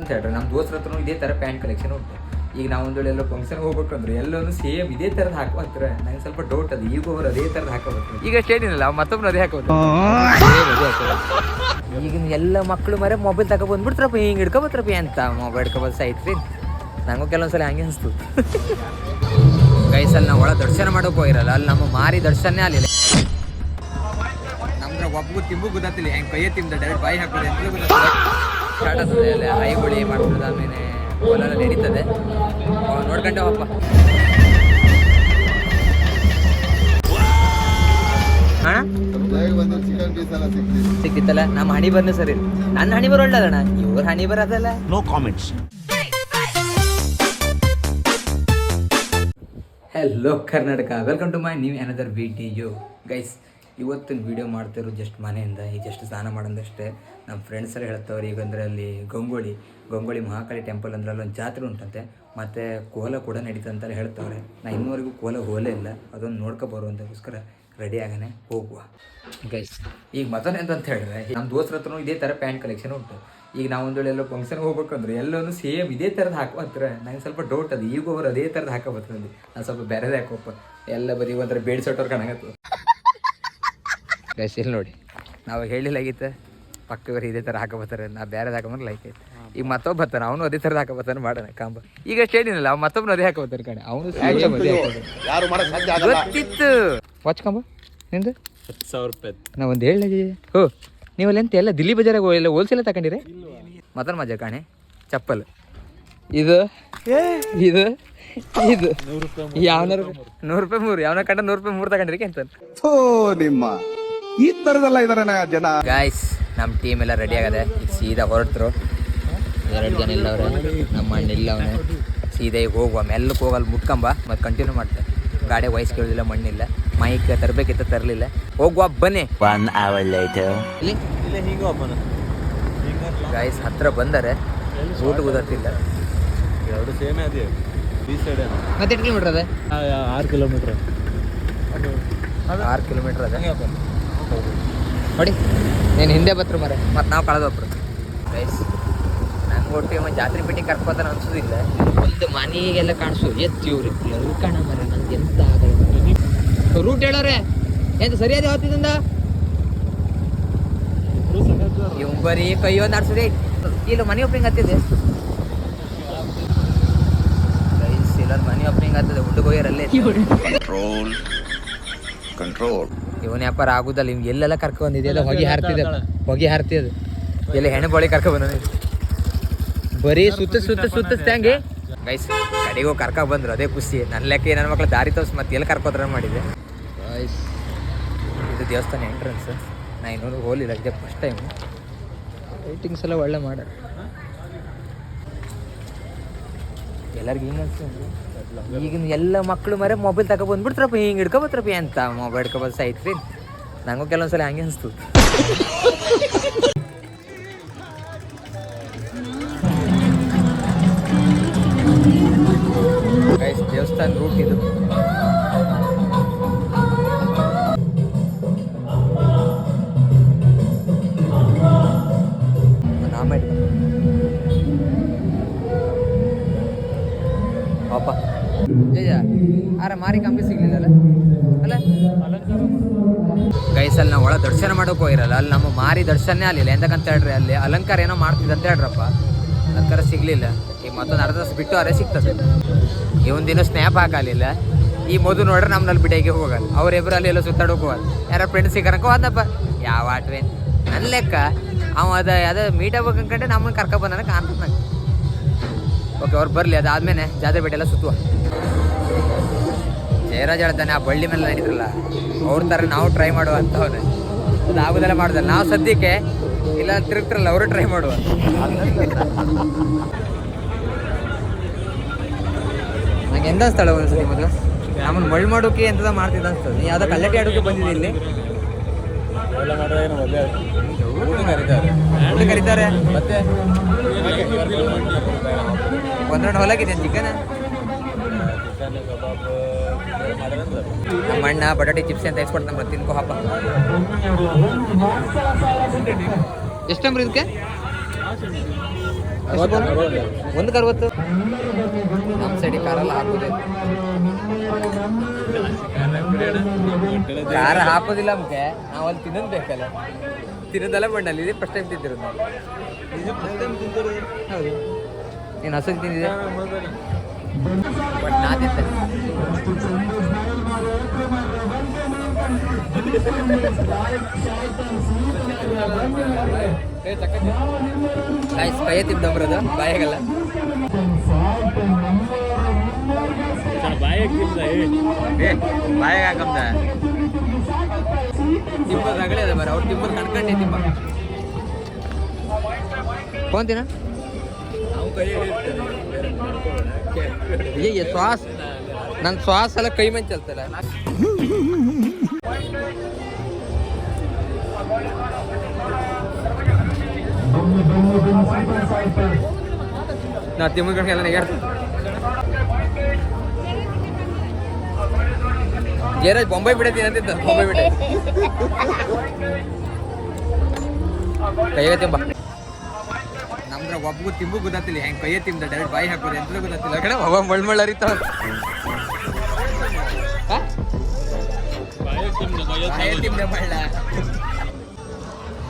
ಅಂತ ಹೇಳ್ರಿ ನಮ್ಮ ದೋಸ್ತ್ರ ಹತ್ರನೂ ಇದೇ ಥರ ಪ್ಯಾಂಟ್ ಕಲೆಕ್ಷನ್ ಉಂಟು. ಈಗ ನಾವು ಒಂದು ವೇಳೆ ಎಲ್ಲ ಫಂಕ್ಷನ್ ಹೋಗ್ಬೇಕಂದ್ರೆ ಎಲ್ಲರೂ ಸೇಮ್ ಇದೇ ಥರದ್ದು ಹಾಕುವಂತಾರೆ ನಂಗೆ ಸ್ವಲ್ಪ ಡೌಟ್ ಅದು. ಈಗ ಅವರು ಅದೇ ಥರದ್ದು ಹಾಕೋಬೇಕು ಈಗ ಸ್ಟೇಡಿನಲ್ಲ ಮತ್ತೊಬ್ಬರು ಅದೇ ಹಾಕೋದು ಈಗಿನ ಎಲ್ಲ ಮಕ್ಕಳು ಮರೆ ಮೊಬೈಲ್ ತಗೊ ಬಂದ್ಬಿಡ್ತಾರಪ್ಪ ಹಿಂಗೆ ಹಿಡ್ಕೊಬತ್ರಪ್ಪ ಅಂತ ಮೊಬೈಲ್ ಹಿಡ್ಕೊಬೋದು ಸೈಟ್ ನನಗೂ ನಂಗೂ ಕೆಲವೊಂದ್ಸಲ ಹಂಗೆ ಅನಿಸ್ತು. ಗೈಸಲ್ಲಿ ನಾವು ಒಳ ದರ್ಶನ ಮಾಡೋಕೆ ಹೋಗಿರಲ್ಲ ಅಲ್ಲಿ ನಮ್ಮ ಮಾರಿ ದರ್ಶನೇ ಅಲ್ಲಿಲ್ಲ ನಮ್ದ್ರ ಒಬ್ಬಗೂ ತಿಂಬು ಗೊತ್ತಿಲ್ಲ ಹೆಂಗೆ ಕೈಯೇ ತಿಂದ ಡೈರೆಕ್ಟ್ ಬಾಯಿ ಹಾಕೋದು ಸ್ಟಾರ್ಟ್ ಆಗ್ತದೆ ಅಲ್ಲಿ ಐಗುಳಿ ಮಾಡ್ತದೆ ಆಮೇಲೆ ಕೋಲಾರ ನಡೀತದೆ. ನೋಡ್ಕೊಂಡೆ ಹಬ್ಬ ಸಿಕ್ಕಿತ್ತಲ್ಲ? ನಮ್ಮ ಹಣಿ ಬರ್ನ ಸರಿ. ನನ್ನ ಹಣಿ ಬರ ಅಣ್ಣ. ಇವ್ರ ಹಣಿ ಬರೋದಲ್ಲ. No comments hello Karnataka welcome to my new another video guys ಇವತ್ತಿನ ವಿಡಿಯೋ ಮಾಡ್ತಿರೋ ಜಸ್ಟ್ ಮನೆಯಿಂದ ಈಗ ಜಸ್ಟ್ ಸ್ನಾನ ಮಾಡೋದಷ್ಟೇ. ನಮ್ಮ ಫ್ರೆಂಡ್ಸ್ ಎಲ್ಲ ಈಗಂದ್ರೆ ಈಗ ಅಂದರೆ ಅಲ್ಲಿ ಗಂಗೋಳಿ ಗಂಗೋಳಿ ಮಹಾಕಾಳಿ ಟೆಂಪಲ್ ಅಂದ್ರೆ ಅಲ್ಲೊಂದು ಜಾತ್ರೆ ಉಂಟಂತೆ. ಮತ್ತು ಕೋಲ ಕೂಡ ನಡೀತಂತ ಹೇಳ್ತಾವ್ರೆ. ನಾ ಇನ್ನೂವರೆಗೂ ಕೋಲ ಹೋಲೇ ಇಲ್ಲ. ಅದೊಂದು ನೋಡ್ಕೊ ಬರುವಂತಕ್ಕೋಸ್ಕರ ರೆಡಿ ಆಗನೆ, ಹೋಗುವ. ಗೈಸ್ ಈಗ ಮತ್ತೊಂದು ಎಂತ ಹೇಳಿದ್ರೆ ನಮ್ಮ ದೋಸ್ತ್ರ ಹತ್ರನೂ ಇದೇ ಥರ ಪ್ಯಾಂಟ್ ಕಲೆಕ್ಷನ್ ಉಂಟು. ಈಗ ನಾವು ಒಂದು ವೇಳೆ ಎಲ್ಲ ಫಂಕ್ಷನ್ ಹೋಗ್ಬೇಕಂದ್ರೆ ಎಲ್ಲೊಂದು ಸೇಮ್ ಇದೇ ಥರದ್ದು ಹಾಕೋತ್ರ ನಂಗೆ ಸ್ವಲ್ಪ ಡೌಟ್ ಅದು. ಈಗ ಅವರು ಅದೇ ಥರದ್ದು ಹಾಕೋಬರ್ತದೆ ನಾನು ಸ್ವಲ್ಪ ಬೇರೆದೇ ಹಾಕೋಪ್ಪ ಎಲ್ಲ ಬರೀ ಒಂಥರ ಬೇಡ್ ಕಾಣಕತ್ತು. ಗೈಸ್ ಇಲ್ಲಿ ನೋಡಿ. ನಾವು ಹೇಳಿಲ್ಲಾಗಿತ್ತು ಪಕ್ಕವರು ಇದೇ ಥರ ಹಾಕೋಬತ್ತಾರೆ ನಾ ಬೇರೆದು ಹಾಕೊಂಬಂದ್ರೆ ಲೈಕ್ ಐತೆ ಈಗ ಮತ್ತೊಬ್ಬ ಬರ್ತಾನೆ. ಅವನು ಅದೇ ಥರದ ಹಾಕೋಬತ್ತಾನೆ ಮಾಡೋಣ ಕಾಂಬ. ಈಗ ಸ್ಟೇಡಿನಲ್ಲ ಅವ್ನು ಮತ್ತೊಬ್ಬನ ಅದೇ ಹಾಕೋಬತ್ತಾನೆ ಕಣೆ. ಅವನು ಗೊತ್ತಿತ್ತು. ವಾಚ್ ಕಾಂಬ. ನಿಂದು? ಹತ್ತು ಸಾವಿರ ರೂಪಾಯಿ ನಾ ಒಂದು ಹೇಳಿ ಹೋ ಅಲ್ಲಿ ಎಂತ ಎಲ್ಲ ದಿಲ್ಲಿ ಬಜಾರಾಗ ಎಲ್ಲ ಹೋಲ್ಸೇಲ್ ತಗೊಂಡಿರಿ? ಮತ್ತೊಂದು ಮಜಾ ಕಾಣೆ. ಚಪ್ಪಲ್. ಇದು ಇದು ಇದು. ಯಾವ ನೂರು ರೂಪಾಯಿ ಮೂರು. ಯಾವನ ಕಂಡ ನೂರು ರೂಪಾಯಿ ಮೂರು ತಗೊಂಡ್ರಿ ಅಂತ ನಿಮ್ಮ ಈ ತರದೆಲ್ಲ ಇದಾರೆ ಜನ. ಗಾಯ್ಸ್ ನಮ್ಮ ಟೀಮ್ ಎಲ್ಲ ರೆಡಿ ಆಗದೆ ಈಗ ಸೀದಾ ಹೊರಟ್ರು. ಎರಡು ಜನ ಇಲ್ಲವ್ರೆ ನಮ್ಮ ಅಣ್ಣ ಅವನೇ. ಸೀದಾ ಈಗ ಹೋಗುವ ಮೆಲ್ಲಕ್ಕೆ ಹೋಗಲ್ಲ ಮುಟ್ಕೊಂಬ ಮತ್ತೆ ಕಂಟಿನ್ಯೂ ಮಾಡ್ತೆ. ಗಾಡಿ ವಯಸ್ಸು ಕೇಳಿಲ್ಲ ಮಣ್ಣಿಲ್ಲ. ಮೈಕ್ ತರಬೇಕಿತ್ತ ತರಲಿಲ್ಲ. ಹೋಗುವ ಬನ್ನಿ. ಒನ್ ಅವರ್ ಲೇಟರ್ ಇಲ್ಲಿ? ಗಾಯ್ಸ್ ಹತ್ರ ಬಂದರೆ ಊಟ ಗೊತ್ತಿಲ್ಲ ಎರಡು ಸೇಮೇ ಅದೇ ಈ ಸೈಡ್ ಮತ್ತೆ ಎಷ್ಟು ಕಿಲೋಮೀಟರ್ ಅದ? ಆರು ಕಿಲೋಮೀಟ್ರ್ ಆರು ಕಿಲೋಮೀಟರ್ ಅದ. ನೋಡಿ, ನೀನು ಹಿಂದೆ ಬತ್ರು ಮರೆ ಮತ್ತು ನಾವು ಕಳೆದೊಬ್ರು ಗೈಸ್ ನಂಗೆ ಮತ್ತು ಜಾತ್ರೆ ಪೇಟೆ ಕರ್ಕೋತಾನ ಅನ್ಸೋದಿಲ್ಲ ಒಂದು ಮನೆಗೆಲ್ಲ ಕಾಣಿಸು. ಎತ್ತಿವ್ರಿ ಎಲ್ಲರೂ ಕಾಣ ಮರೆ ನಂಗೆ ಎಂತ ಆಗಲ್ಲ. ರೂಟ್ ಹೇಳೋರೆ. ಎಂತ ಸರಿಯಾದ ಯಾವತ್ತಿದ್ದ ಇವ್ ಬರೀ ಕೈಯೋ ಒಂದು ಆಡ್ಸದೆ. ಇಲ್ಲ ಮನಿ ಓಪನಿಂಗ್ ಹತ್ತಿದೆ ಗೈಸ್ ಇಲ್ಲ ಮನಿ ಓಪನಿಂಗ್ ಆಗ್ತದೆ. ಹುಡುಗ ಹೋಗ್ಯಾರಲ್ಲೇ ಕಂಟ್ರೋಲ್ Control. ಇವನ್ ವ್ಯಾಪಾರ ಆಗುದಲ್ಲ ಇವ್ ಎಲ್ಲೆಲ್ಲ ಕರ್ಕೊ ಬಂದಿದೆ ಹೊಗೆ ಹಾರ್ತಿದೆ ಹೊಗೆ ಹಾರ್ತಿದೆ ಎಲ್ಲ ಹೆಣ್ಣು ಬಳಿ ಕರ್ಕೊ ಬಂದ ಬರೀ ಸುತ್ತ ಸುತ್ತ ಸುತ್ತ ಹಂಗೆ ಗೈಸ್ ಕಡೆಗೂ ಕರ್ಕ ಬಂದ್ರು ಅದೇ ಖುಷಿ. ನನ್ನ ಲೆಕ್ಕ ನನ್ನ ಮಕ್ಳು ದಾರಿ ತೋರ್ಸಿ ಮತ್ತೆ ಎಲ್ಲಿ ಕರ್ಕೋದ್ರ ಮಾಡಿದೆ ಗೈಸ್ ಇದು ದೇವಸ್ಥಾನ ಎಂಟ್ರೆನ್ಸ್ ನಾ ಇನ್ನೊಂದು ಹೋಲಿಲ್ಲ ಇದೇ ಫಸ್ಟ್ ಟೈಮ್ ರೈಟಿಂಗ್ಸ್ ಎಲ್ಲ ಒಳ್ಳೆ ಮಾಡ. ಎಲ್ಲರಿಗೂ ಹಿಂಗೆ ಅನ್ಸ್ತದೆ ಈಗಿನ ಎಲ್ಲ ಮಕ್ಕಳು ಮರೆ ಮೊಬೈಲ್ ತಗೊ ಬಂದ್ಬಿಡ್ತಾರಪ್ಪ, ಹಿಂಗೆ ಹಿಡ್ಕೊಬತ್ರಪ್ಪ ಎಂತ? ಮೊಬೈಲ್ ಹಿಡ್ಕೊಬೋದು ಸೈಟ್ ನನಗೂ ನಂಗೂ ಕೆಲವೊಂದ್ಸಲ ಹಂಗೆ ಅನಿಸ್ತು. ದೇವಸ್ಥಾನ ರೂಟ್ ಇದು. ಮಾರಿ ಸಿಗ್ಲಿಲ್ಲ ಅಲ್ಲ? ಗೈಸಲ್ಲಿ ನಾವು ಒಳ ದರ್ಶನ ಮಾಡೋಕೆ ಹೋಗಿರಲ್ಲ. ಅಲ್ಲಿ ನಮ್ಮ ಮಾರಿ ದರ್ಶನೇ ಆಗಲಿಲ್ಲ. ಎಂತಕ್ಕಂತ ಹೇಳ್ರಿ, ಅಲ್ಲಿ ಅಲಂಕಾರ ಏನೋ ಮಾಡ್ತಿದ್ದ ಅಂತ ಹೇಳ್ರಪ್ಪ. ಅಲಂಕಾರ ಸಿಗ್ಲಿಲ್ಲ. ಈಗ ಮತ್ತೊಂದು ಅರ್ಧ ತಾಸು ಬಿಟ್ಟು ಅರೆ ಸಿಗ್ತದೆ. ದಿನ ಸ್ನ್ಯಾಪ್ ಹಾಕಲಿಲ್ಲ. ಈ ಮೊದಲು ನೋಡ್ರೆ ನಮ್ಮಲ್ಲಿ ಬಿಡಾಗಿ ಹೋಗಲ್ಲ. ಅವ್ರಿಬ್ರು ಅಲ್ಲಿ ಎಲ್ಲ ಸುತ್ತಾಡೋಕೆ ಹೋಗಲ್ಲ. ಯಾರ ಫ್ರೆಂಡ್ಸ್ ಸಿಕ್ಕರಕ ಹೋದಪ್ಪ ಯಾವ ಆಟ್ವೆ ನನ್ನ ಲೆಕ್ಕ, ಅವ ಅದ ಅದ ಮೀಟ್ ಆಗ್ಬೇಕು ಅನ್ಕೊಂಡೆ ನಮ್ಮನ್ನ ಕರ್ಕೊ ಬಂದ ಕಾಣ್ತದೆ ನಂಗೆ. ಓಕೆ ಅವ್ರು ಬರಲಿ, ಅದಾದ್ಮೇಲೆ ಜಾತ್ರೆ ಬೇಟೆ ಸುತ್ತುವ. ಜಯರಾಜ್ ಹೇಳ್ತಾನೆ, ಆ ಬಳ್ಳಿ ಮೇಲೆ ನಡೀತಿರಲ್ಲ, ಅವ್ರ ಥರ ನಾವು ಟ್ರೈ ಮಾಡುವ ಅಂತ ಅವನು ಅದು ಆಗುದೆಲ್ಲ ಮಾಡ್ದಲ್ಲ. ನಾವು ಸದ್ಯಕ್ಕೆ ಇಲ್ಲ ತಿರುಗ್ತಿರಲ್ಲ, ಅವರು ಟ್ರೈ ಮಾಡುವ. ನಂಗೆ ಎಂದ ಸ್ಥಳ ಸರಿ ಮೊದಲು. ನಮ್ಮನ್ನು ಮಳ್ ಮಾಡೋಕೆ ಎಂತದ ಮಾಡ್ತಿದ್ದ ಅನ್ಸ್ತದೆ. ನೀ ಕಲ್ಲಟಿ ಕಲ್ಲಟ್ಟಿ ಆಡೋಕೆ ಬಂದಿದ್ದೆ ಇಲ್ಲಿ? ಕರೀತಾರೆ. ಮತ್ತೆ? ಒಂದೆರಡು ಹೊಲಗಿದೆ ಚಿಕನ್? ನಮ್ಮ ಅಣ್ಣ ಬಟಾಟೆ ಚಿಪ್ಸ್ ಅಂತ ಎಕ್ಸ್ಪೋರ್ಟ್ ನಮ್ಮ ತಿನ್ಕೋ ಹಬ್ಬ. ಎಷ್ಟಂಬ್ರಿ ಇದಕ್ಕೆ? ಒಂದಕ್ಕೆ ಅರವತ್ತು? ನಮ್ಮ ಸೈಡಿಗೆ ಕಾರಲ್ಲ ಹಾಕೋದೆ. ಖಾರ ಹಾಕೋದಿಲ್ಲ ನಮಗೆ ನಾವು ಅಲ್ಲಿ ತಿನ್ನೋದು ಬೇಕಲ್ಲ. ತಿನ್ನೋದಲ್ಲ ಮಣ್ಣಲ್ಲಿ ಇದೇ ಫಸ್ಟ್ ಟೈಮ್ ತಿಂದಿರೋದು ನಾವು. ಹೌದು. ನೀನು ಹಸು ತಿಂದಿದೆ ಬಟ್ ನಾ ತಿಂತೆ ಗಾಯ್ಸ್ ಕೈಯ ತಿಂದವ್ರದು ಬಾಯಾಗಲ್ಲ ಬಾಯಾಗ ಹಾಕಂದ ತಿಂಬದ ರಗಳೆ ಅದ. ಬರ ಅವ್ರು ತಿಂಬದ್ ಕಣ್ಕಂಡೆ ತಿಂಬ. ಕೊಂತಿನ ಅಯ್ಯ ಶ್ವಾಸ. ನನ್ನ ಶ್ವಾಸ ಎಲ್ಲ ಕೈ ಮೇಲೆ ಚಲ್ತಲ್ಲ ನಾ ತಿಮ್ಮನ ಕಡೆ ಎಲ್ಲ ನೆಗಾಡ್ತೀನಿ ಜಯರಾಜ್ ಬೊಂಬೈ ಬಿಡತ್ತೀನಿ ಅಂತಿದ್ದ, ಬೊಂಬೈ ಬಿಡ ಕೈಗೆ ತಿಂಬ. ನಮ್ದ್ರ ಒಬ್ಬಗೂ ತಿಂಬು ಗೊತ್ತಾತಿಲ್ಲ ಹೆಂಗ್ ಕೈಯ ತಿಂದ ಡೈರೆಕ್ಟ್ ಬಾಯಿ ಹಾಕೋದು ಎಂತ ಗೊತ್ತಾತಿಲ್ಲ ಕಡೆ ಅವ ಮಳ್ ಮಳ್ ಅರಿತಾವ ಬಾಯಿ ತಿಂದು ಮಳ್ಳ.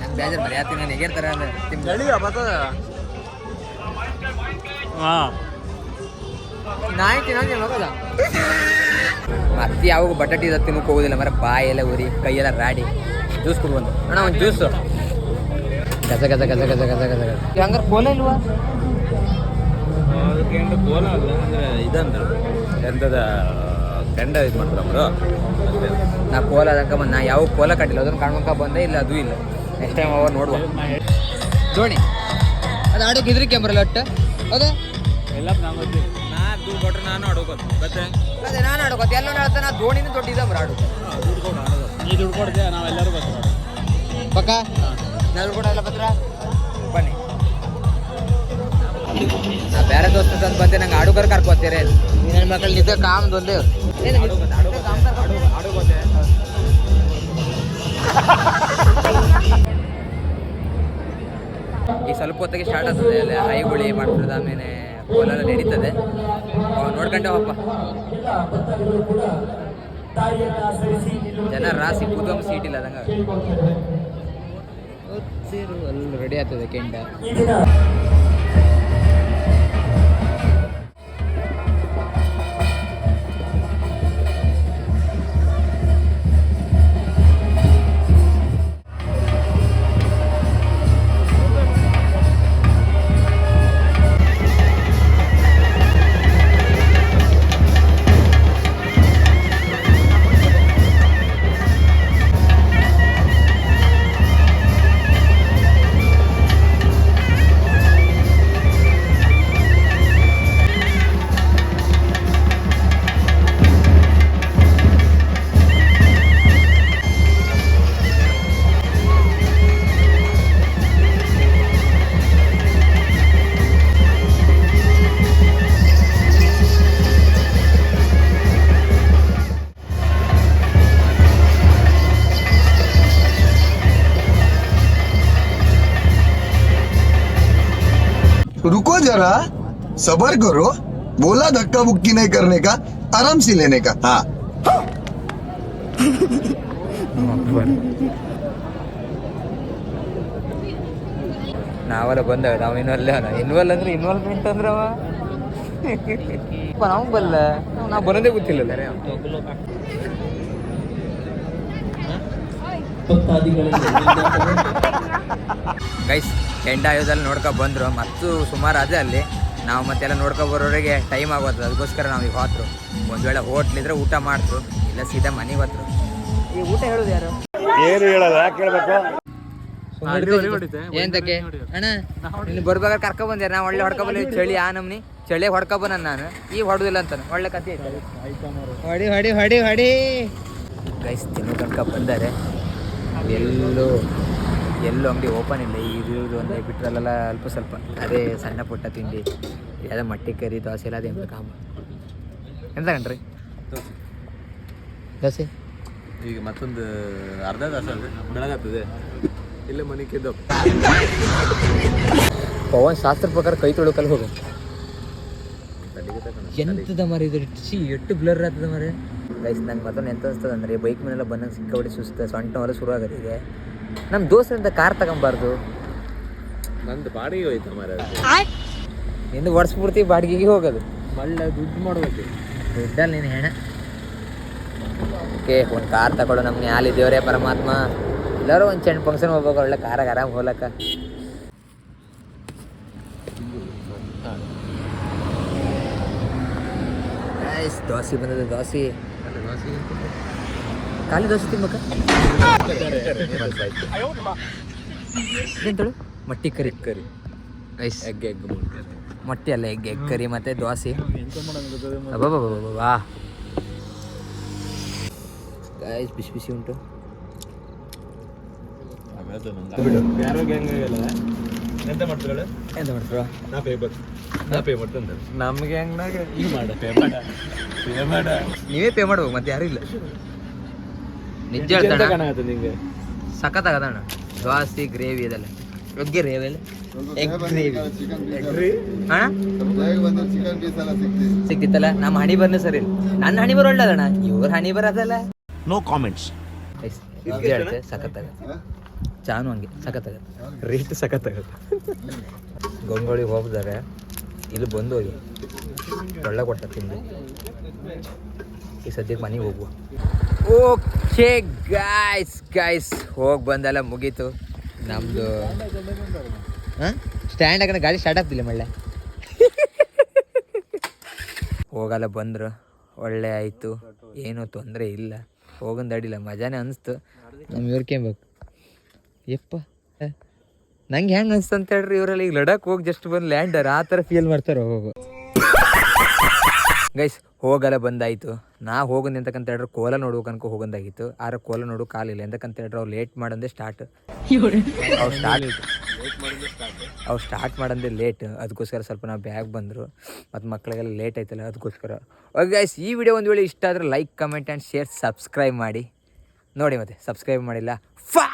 ನಂಗೆ ಬೇಜಾರು ಬರೀ ಆತೀನಿ ನಾನು ಹೇಗಿರ್ತಾರೆ ಅಂದ್ರೆ ತಿಂದ ಹಾಂ. ನಾಯಿ ತಿನ್ನೋದು ಹೋಗಲ್ಲ ಮತ್ತೆ ಯಾವಾಗ ಬಟಾಟಿ ಇದ ತಿನ್ನಕ್ ಹೋಗೋದಿಲ್ಲ ಮರ ಬಾಯಿ ಎಲ್ಲ ಉರಿ ಕೈಯೆಲ್ಲ ರಾಡಿ. ಜ್ಯೂಸ್ ಕುಡ್ಬಂದು ಅಣ್ಣ ಒಂದು ಜ್ಯೂಸ್. ಗಜ ಗಜ ಗಜ ಗಜ ಗಜ ಗಜ ಗಜ. ಹಂಗಾರೆ ಕೋಲ ಇಲ್ವಾ? ಅದಕ್ಕೆ ಏನು ಕೋಲ ಅಲ್ಲ ಅಂದರೆ ಇದಂದ್ರೆ ಎಂಥದ ಕೆಂಡ ಇದು ಮಾಡ್ತಾರೆ ಅವರು. ನಾ ಕೋಲ ಅದಕ್ಕೆ ಬಂದು ನಾ ಯಾವ ಕೋಲ ಕಟ್ಟಿಲ್ಲ ಅದನ್ನ ಕಾಣ್ಕೊಂಕ ಬಂದೆ ಇಲ್ಲ ಅದು ಇಲ್ಲ. ನೆಕ್ಸ್ಟ್ ಟೈಮ್ ಅವ ನೋಡುವ. ಜೋಣಿ ಅದು ಆಡೋಕೆ ಗಿದ್ರಿ ಕ್ಯಾಮ್ರಲ್ಲ ಒಟ್ಟು. ಹೌದಾ ಎಲ್ಲ ನಾನು ನಾ ದುಡ್ಡು ಕೊಟ್ಟರೆ ನಾನು ಆಡೋಕೋದು ಮತ್ತೆ ಅದೇ ನಾನು ಆಡೋಕೆ ಎಲ್ಲ ಹೇಳ್ತಾನೆ ನಾ ದೋಣಿನ ದೊಡ್ಡ ಕೊಡು ಆಡೋದು. ನೀ ದುಡ್ಡು ಕೊಡ್ತೀಯ? ನಾವೆಲ್ಲರೂ ಬರ್ತೀವಿ ಪಕ್ಕ? ನಾನು ಕೂಡ ಎಲ್ಲ ಬಂದ್ರ ಬನ್ನಿ. ನಾ ಬೇರೆ ದೋಸ್ತ ತಂದು ಬಂದೆ ನಂಗೆ ಆಡುಗಾರ ಕರ್ಕೋತೀರಿ. ನನ್ನ ಮಕ್ಕಳು ನಿದ್ದೆ ಕಾಮ್ದು ಒಂದು. ಏನು ಈ ಸ್ವಲ್ಪ ಹೊತ್ತಿಗೆ ಸ್ಟಾರ್ಟ್ ಆಗ್ತದೆ ಅಲ್ಲಿ ಐಗುಳಿ ಮಾಡ್ತದೆ ಆಮೇಲೆ ಕೋಲೆಲ್ಲ ನಡೀತದೆ. ಅವ್ ನೋಡ್ಕೊಂಡೆ ಹೋಗಪ್ಪ ಜನ ರಾಸಿ ಕೂತ್ಕೊಂಡ್ ಸೀಟ್ ಇಲ್ಲ ಅದಂಗ. ಅಲ್ಲಿ ರೆಡಿ ಆಗ್ತದೆ ಕೆಂಡ. रुको जरा सबर करो बोला धक्का बुक्की नहीं करने का आराम से लेने का हाँ ನಾವೆಲ್ಲ ಬಂದಾಗ ನಾವು ಇನ್ವಲ್ಲ ಇನ್ವಾಲ್ ಅಂದ್ರೆ ಇನ್ವಾಲ್ವ್ಮೆಂಟ್ ಅಂದ್ರೆ ಅವ ನಾವು ಬಲ್ಲ ನಾವು ಬರೋದೇ ಗೊತ್ತಿಲ್ಲ ಗೈಸ್ ಕೆಂಡ ಆಯೋದಲ್ಲಿ ನೋಡ್ಕೊ ಬಂದ್ರು. ಮತ್ತು ಸುಮಾರು ಅದೇ ಅಲ್ಲಿ. ನಾವು ಮತ್ತೆಲ್ಲ ನೋಡ್ಕೊ ಬರೋರಿಗೆ ಟೈಮ್ ಆಗೋದು. ಅದಕ್ಕೋಸ್ಕರ ನಾವು ಈಗ ಹೋದ್ರು. ಒಂದು ವೇಳೆ ಹೋಟ್ಲಿದ್ರೆ ಊಟ ಮಾಡ್ತ್ರು ಇಲ್ಲ ಸೀದಾ ಮನೆಗೆ ಹೋದ್ರು. ಈ ಊಟ ಹೇಳೋದು ಯಾರು? ಏನು ಹೇಳಲ್ಲ ಯಾಕೆ ಹೇಳ್ಬೇಕು ಏನಕ್ಕೆ ಅಣ್ಣ ನೀನು ಬರ್ಬೇಕಾದ್ರೆ ಕರ್ಕೊ ಬಂದೆ ನಾ ಒಳ್ಳೆ ಹೊಡ್ಕೊ ಬಂದಿ. ಚಳಿ ಆ ನಮ್ನಿ ಚಳಿ ಹೊಡ್ಕೊ ಬಂದ ನಾನು. ಈ ಹೊಡೆದಿಲ್ಲ ಅಂತಾನೆ. ಒಳ್ಳೆ ಕತೆ ಐತೆ ಹೊಡಿ ಹೊಡಿ ಹೊಡಿ ಹೊಡಿ. ಗೈಸ್ ತಿನ್ನೋ ತನಕ ಬಂದಾರೆ. ಎಲ್ಲೂ ಎಲ್ಲೂ ಅಂಗಡಿ ಓಪನ್ ಇಲ್ಲ. ಇದು ಇದು ಅಂತ ಬಿಟ್ರಲ್ಲೆಲ್ಲ ಅಲ್ಪ ಸ್ವಲ್ಪ. ಅದೇ ಸಣ್ಣ ಪುಟ್ಟ ತಿಂಡಿ. ಯಾವುದೋ ಮಟ್ಟಿ ಕರಿ ದೋಸೆ ಇಲ್ಲ ಅದೇ ಕಾಮ? ಎಂತ ಕಣ್ರಿ? ದೋಸೆ. ಈಗ ಮತ್ತೊಂದು ಅರ್ಧ ದೋಸೆ ಬೆಳಗಾಗ್ತದೆ. ಇಲ್ಲೇ ಮನೆ ಕೆದ್ದು ಪವನ್ ಶಾಸ್ತ್ರ ಪ್ರಕಾರ ಕೈ ತೊಳಕಲ್ಲಿ ಹೋಗ. ಎಂತದ ಮರ ಇದು? ಛೀ ಎಷ್ಟು ಬ್ಲರ್ ಆಗ್ತದ ಮರ ಗೈಸ್ ನಂಗೆ ಮತ್ತೊಂದು ಎಂತ ಅನ್ಸ್ತದ ಅಂದ್ರೆ ಬೈಕ್ ಮೇಲೆಲ್ಲ ಬಂದಂಗೆ ಸಿಕ್ಕಾಬಿಟ್ಟು ಸುಸ್ತ ಸೊಂಟ ಹೊಲ ಶುರು ಆಗತ್ತಿದೆ ನಮ್ಮ ದೋಸ್ತರಿಂದ ಕಾರ್ ತಗೊಂಬಾರ್ದು. ನಂದು ಬಾಡಿಗೆ ಹೋಯ್ತು ಮರ ನಿಂದು ವರ್ಷಪೂರ್ತಿ ಬಾಡಿಗೆಗೆ ಹೋಗೋದು. ಮಳ್ಳ ದುಡ್ಡು ಮಾಡಬೇಕು. ದುಡ್ಡಲ್ಲಿ ನೀನು ಹೆಣ. ಓಕೆ ಒಂದು ಕಾರ್ ತಗೊಳ್ಳೋ ನಮ್ಗೆ ಯಾಲಿ ದೇವರೇ ಪರಮಾತ್ಮ. ಎಲ್ಲರೂ ಒಂದು ಚೆಂಡು ಫಂಕ್ಷನ್ ಹೋಗ್ಬೇಕು ಒಳ್ಳೆ ಕಾರಾಗ ಆರಾಮ್ ಹೋಲಕ್ಕ ಗೈಸ್ ದೋಸೆ ಬಂದದ ದೋಸೆ ಖಾಲಿ ದೋಸೆ ತಿನ್ಬೇಕ? ಎಂತಳು ಮಟ್ಟಿ curry. Curry guys egg egg ಮೊಟ್ಟೆ ಅಲ್ಲ ಎಗ್ ಎಗ್ ಕರಿ ಮತ್ತೆ ದೋಸೆ ಅಬ್ಬಬ್ಬಬ್ಬಬ್ಬಾ. ಗೈಸ್ ಬಿಸಿ ಬಿಸಿ ಉಂಟು. ಹೆಂಗಾಗಲ್ಲ ಎಂತ ಮಾಡ್ತಾರೆ ಎಂತ ಮಾಡ್ತಾರ ನಾ ಪೇ ಬರ್ ನಾ ಪೇ ಮಾಡ್ತಂತ ನಮ್ಗೆ ಹೆಂಗ್ನಾಗ ಈ ಮಾಡ. ಪೇ ಮಾಡ. ಪೇ ಮಾಡ. ನೀವೇ ಪೇ ಮಾಡ್ಬೇಕು ಮತ್ತೆ ಯಾರು ಇಲ್ಲ. ನಿಜ ಹೇಳ್ತಾಣ ನಿಂಗೆ? ಸಖತ್ ಆಗದಣ್ಣ ದೋಸೆ ಗ್ರೇವಿ ಅದೆಲ್ಲ. ಎಗ್ ಗ್ರೇವಿ ಅಲ್ಲ? ಎಗ್ ಗ್ರೇವಿ ಅಣ್ಣ? ಸಿಕ್ತಿತ್ತಲ್ಲ? ನಮ್ಮ ಹಣಿ ಬರ್ನ ಸರಿ ನನ್ನ ಹಣಿ ಬರ ಒಳ್ಳೇದಣ್ಣ ಇವ್ರ ಹಣಿ ಬರೋದಲ್ಲ. ನೋ ಕಾಮೆಂಟ್ಸ್ ಸಖತ್ತಾಗ ಹೇಳ್ತೆ ಸಖತ್ ಆಗತ್ತೆ. ಚಾನು ಹಂಗೆ ಸಖತ್ ಆಗತ್ತೆ. ರೇಟ್ ಸಖತ್ ಆಗತ್ತೆ. ಗೊಂಗೋಳಿಗೆ ಹೋಗ್ತಾರೆ ಇಲ್ಲಿ ಬಂದು ಹೋಗಿ. ಒಳ್ಳೆ ಕೊಟ್ಟ ತಿಂದು. ಈ ಸದ್ಯಕ್ಕೆ ಮನೆಗೆ ಹೋಗುವ. ಓಕೆ ಗಾಯ್ಸ್ ಗಾಯ್ಸ್ ಹೋಗಿ ಬಂದೆಲ್ಲ ಮುಗೀತು. ನಮ್ಮದು ಹಾಂ? ಸ್ಟ್ಯಾಂಡ್ ಹಾಕಂದ್ರೆ ಗಾಡಿ ಸ್ಟಾರ್ಟ್ ಆಗ್ತಿಲ್ಲ ಮಳ್ಳೆ. ಹೋಗಲ್ಲ ಬಂದರು. ಒಳ್ಳೆ ಆಯಿತು. ಏನೂ ತೊಂದರೆ ಇಲ್ಲ. ಹೋಗಂದು ಅಡಿಲ್ಲ ಮಜಾನೇ ಅನಿಸ್ತು. ನಮ್ಮ ಇವ್ರಿಕೇಬೇಕು ಯಪ್ಪ. ನಂಗೆ ಹೆಂಗೆ ಅನಿಸ್ತು ಅಂತ ಹೇಳ್ರಿ ಇವರಲ್ಲಿ? ಈಗ ಲಡಾಖ್ ಹೋಗಿ ಜಸ್ಟ್ ಬಂದು ಲ್ಯಾಂಡರ್ ಆ ಥರ ಫೀಲ್ ಮಾಡ್ತಾರೆ ಹೋಗು. ಗೈಸ್ ಹೋಗಲ್ಲ ಬಂದಾಯಿತು. ನಾ ಹೋಗೋದು ಎಂತಕ್ಕಂತ ಹೇಳ್ರೆ, ಕೋಲ ನೋಡ್ಬೇಕು ಅನ್ಕೊ ಹೋಗಂದಾಗಿತ್ತು. ಆದ್ರೆ ಕೋಲ ನೋಡು ಕಾಲಿಲ್ಲ. ಎಂತಕ್ಕಂತ ಹೇಳ್ರೆ, ಅವ್ರು ಲೇಟ್ ಮಾಡಂದೆ ಸ್ಟಾರ್ಟ್ ಅವ್ರು ಸ್ಟಾರ್ಟ್ ಅವ್ರು ಸ್ಟಾರ್ಟ್ ಮಾಡಂದೆ ಲೇಟ್ ಅದಕ್ಕೋಸ್ಕರ ಸ್ವಲ್ಪ ನಾವು ಬ್ಯಾಗ್ ಬಂದರು. ಮತ್ತು ಮಕ್ಕಳಿಗೆಲ್ಲ ಲೇಟ್ ಆಯ್ತಲ್ಲ ಅದಕ್ಕೋಸ್ಕರ ಓಕೆ ಗೈಸ್ ಈ ವಿಡಿಯೋ ಒಂದು ವೇಳೆ ಇಷ್ಟ ಆದರೆ like comment and share subscribe ಮಾಡಿ. ನೋಡಿ ಮತ್ತೆ ಸಬ್ಸ್ಕ್ರೈಬ್ ಮಾಡಿಲ್ಲ. ಫಾ